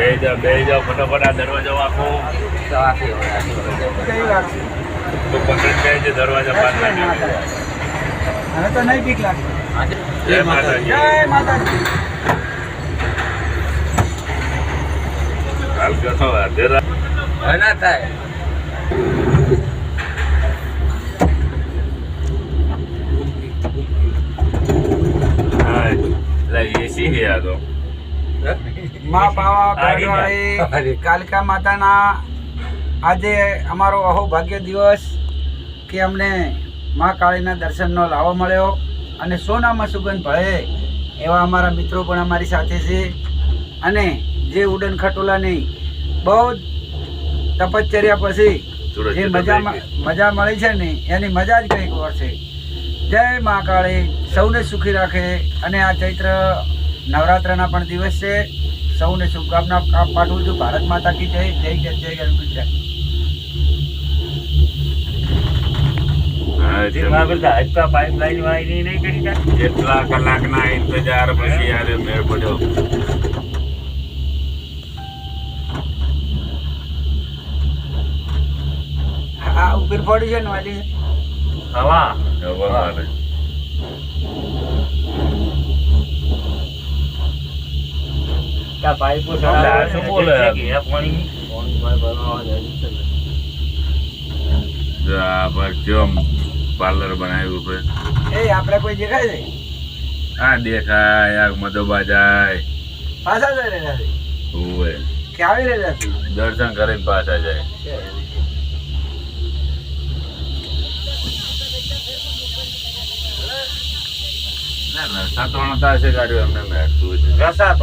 બે જાઓ બે જાઓ ફટાફટ આ દરવાજો આખી. તો બે છે દરવાજા લાગી હવે તો નહીં બીક લાગે. જય માતાજી. જય માતાજી. અધેરા. ના થાય. હા એસી છે આ તો. મા પાવા આવી ગયા. કાલિકા માતાના આજે અમારો અહોભાગ્ય દિવસ કે અમને મા કાળીના દર્શનનો લાવો મળ્યો અને સોનામાં સુગંધ ભળે એવા અમારા મિત્રો પણ અમારી સાથે છે. અને જે ઉડન ખટોલાની બહુ જ તપશ્ચર્યા પછી જે મજામાં મજા મજા મળી છે ને એની મજા જ કંઈક ઓર છે. જય મા કાળી. સૌને સુખી રાખે. અને આ ચૈત્ર નવરાત્રના પણ દિવસ છે. સૌને શુભકામના પાઠવું છું. ભારત માતા કી જય. જય જય જય ગુજરાત. કેટલા કલાકના ઇંતજાર પછી યારે મેળ પડ્યો. આ ઉપર પડ્યું છે ને વાલી? હવા. મારે આ શું બોલે? આ પર કેમ પાર્લર બનાવ્યું છે? એ આપણે કોઈ દેખાય છે આ દેખાય આ મધોબા જાય. પાછા જાય રહ્યા છે. ઓએ કે આવી રહ્યા છે. દર્શન કરીને પાછા જાય. ના ના સાતવણ તાસે ગાડીઓ એમને મેળતું છે. રસા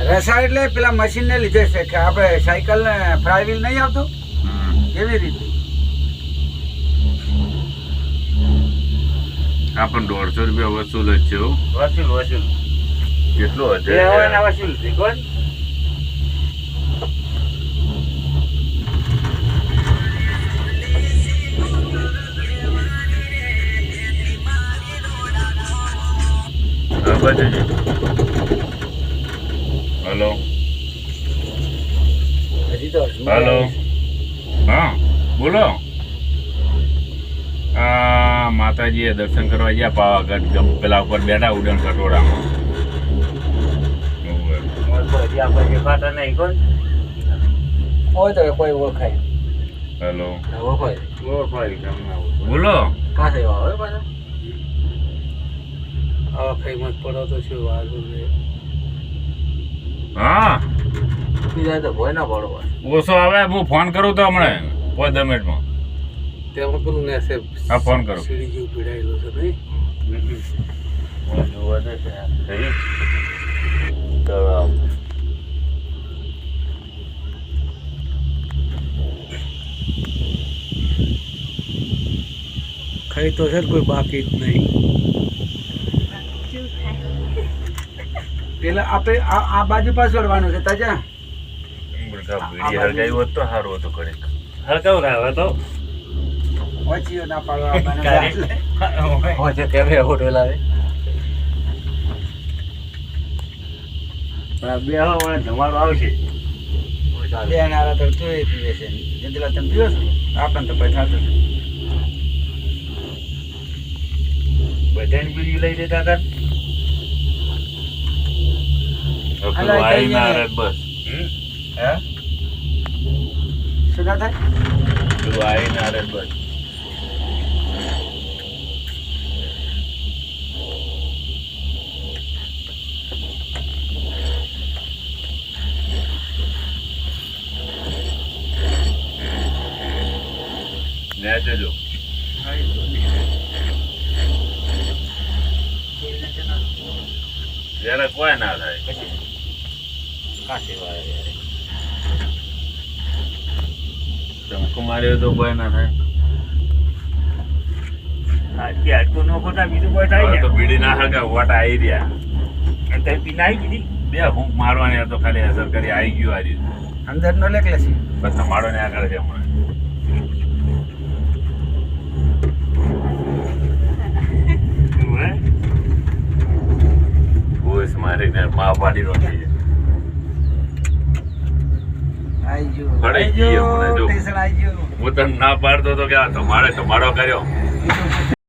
એટલે પેલા મશીન ને લીધે છે કે આપણે સાયકલ ને ફ્રાય વ્હીલ નહીં આવતું. એવી રીતે આ પણ દોઢસો રૂપિયા વસૂલ જ છે. વસૂલ વસૂલ કેટલો હશે વસૂલ છે કોણ Thank છે. હલો હજી તો હલો હા બોલો. આ માતાજીએ દર્શન કરવા ગયા પાવાગઢ. ગમ- પેલા ઉપર બેઠા ઉડન કટોરામાં. હલો બોલો. કાસે આવે પાછા? હવે ફેમસ પડો તો શું નહીં. હા. બીજા તો ભોય ના પડો પાછો ઓછો આવે હું ફોન કરું તો હમણાં. પાંચ દસ મિનિટમાં. તેમાં પેલું ને છે હા ફોન કરું. સીડી જેવું પીડાયેલું છે નહીં? ખાઈ તો છે કોઈ બાકી જ નહીં. પેલા આપણે આ આ બાજુ પાછળ વળવાનું છે તાજા? બીડી હળગાવી હોત તો સારું હતું ઘડીક. ના હવે તો. ઓછીઓ ના પાડવા હોજે કેમે હોટલ આવે બે હવે ધમાડો આવશે. બે નારા તો તું એ પીવે છે. જેટલા તમે પીવો છો આપણને તો પછી થતું નથી. બીડી લઈ લેતા હતા કઈ ના નહીં. બસ. હે? શું થાય પેલું આઈ ના બસ. ને જજો. જ્યારે કોઈ ના થાય? કાશે માર્યો તો કોઈ ના થાય. અંદર નો લેખ લેશે બસ તમારો ને આગળ છે હમણાં. મારીને મા પાડી રોટી છે આઈ ગયું હું તને ના પાડતો તો કે આ તમારે તમારો કર્યો.